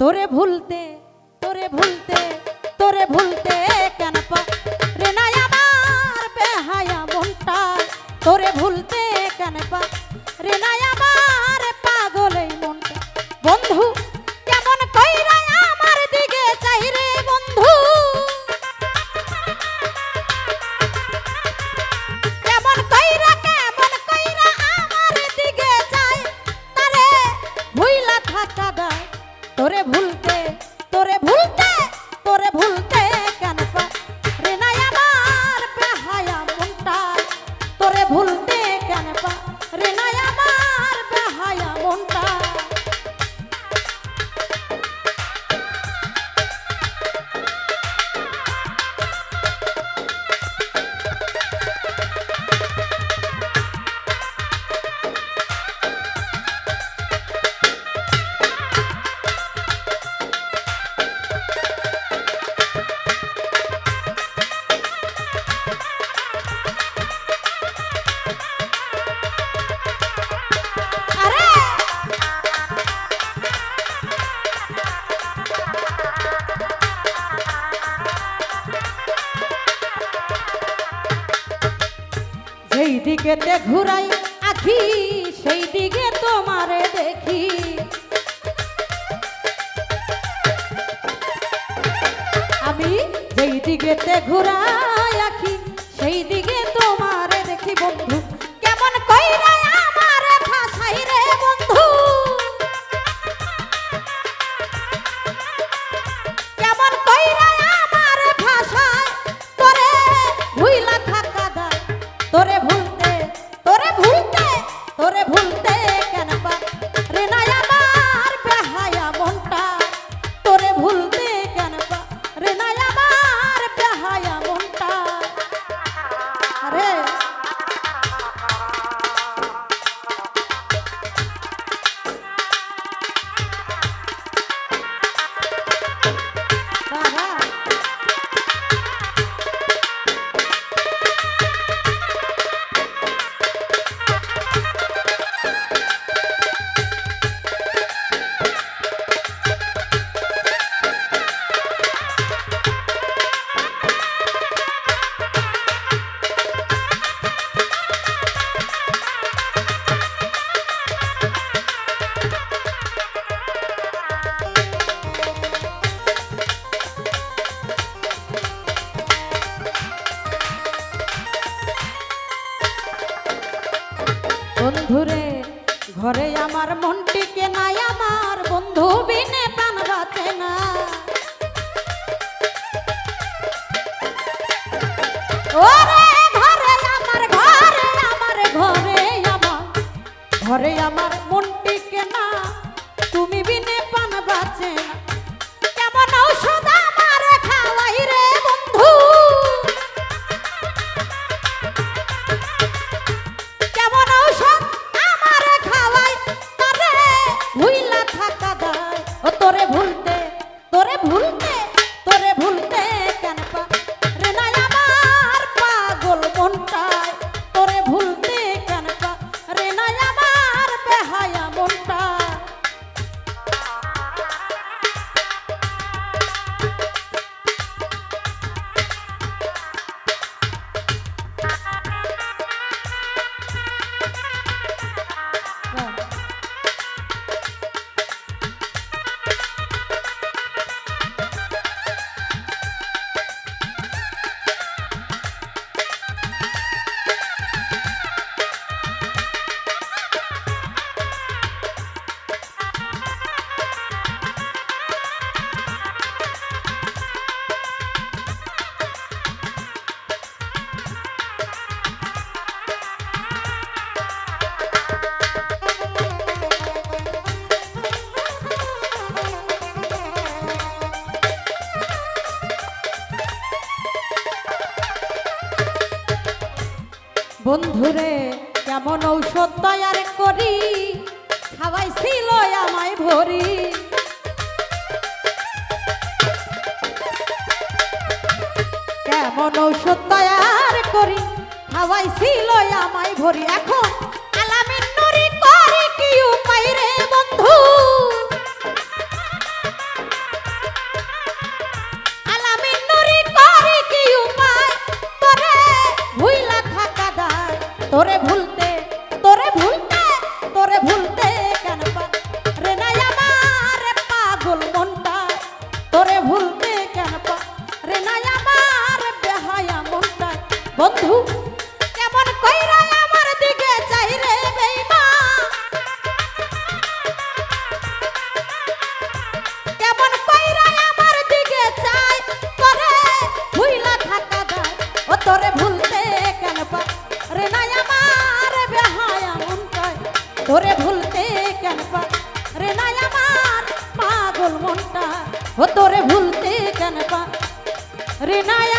তোরে ভুলতে তোরে ভুলতে তোরে ভুলতে কেন পা? রে নাই আমার বেহায়া মনটা, তোরে ভুলতে কেন পা? রে নাই যেই দিকেতে ঘুরাই আখি, সেই দিকে তোমারে দেখি। আমি যেই দিকেতে ঘুরাই আখি, সেই দিকে তোমারে দেখি বন্ধু। কেমন কইরা তোরে ভুইলা বন্ধুরে ঘরে আমার মনটিকে নাই, আমার বন্ধু বিনে প্রাণ বাঁচে না। ওরে ঘরে আমার ঘরে আমার ঘরে আমার ঘরে আমার মনটিকে বন্ধুরে, কেমন ঔষধ তৈয়ার করি? খাওয়াইছিল আমায় ভরি। কেমন ঔষধ তৈয়ার করি? খাওয়াইছিল আমায় ভরি। এখন তোরে ভুলতে তোরে ভুলতে তোরে ভুলতে কেন রে নাই আমার পাগল মনটা, তোরে ভুলতে কেন রে নাই আমার বেহায়া মনটা। বন্ধু তোরে ভুলতে কেন পার রে নাই আমার পাগল মনটা, ও তোরে ভুলতে কেন পার রে নাই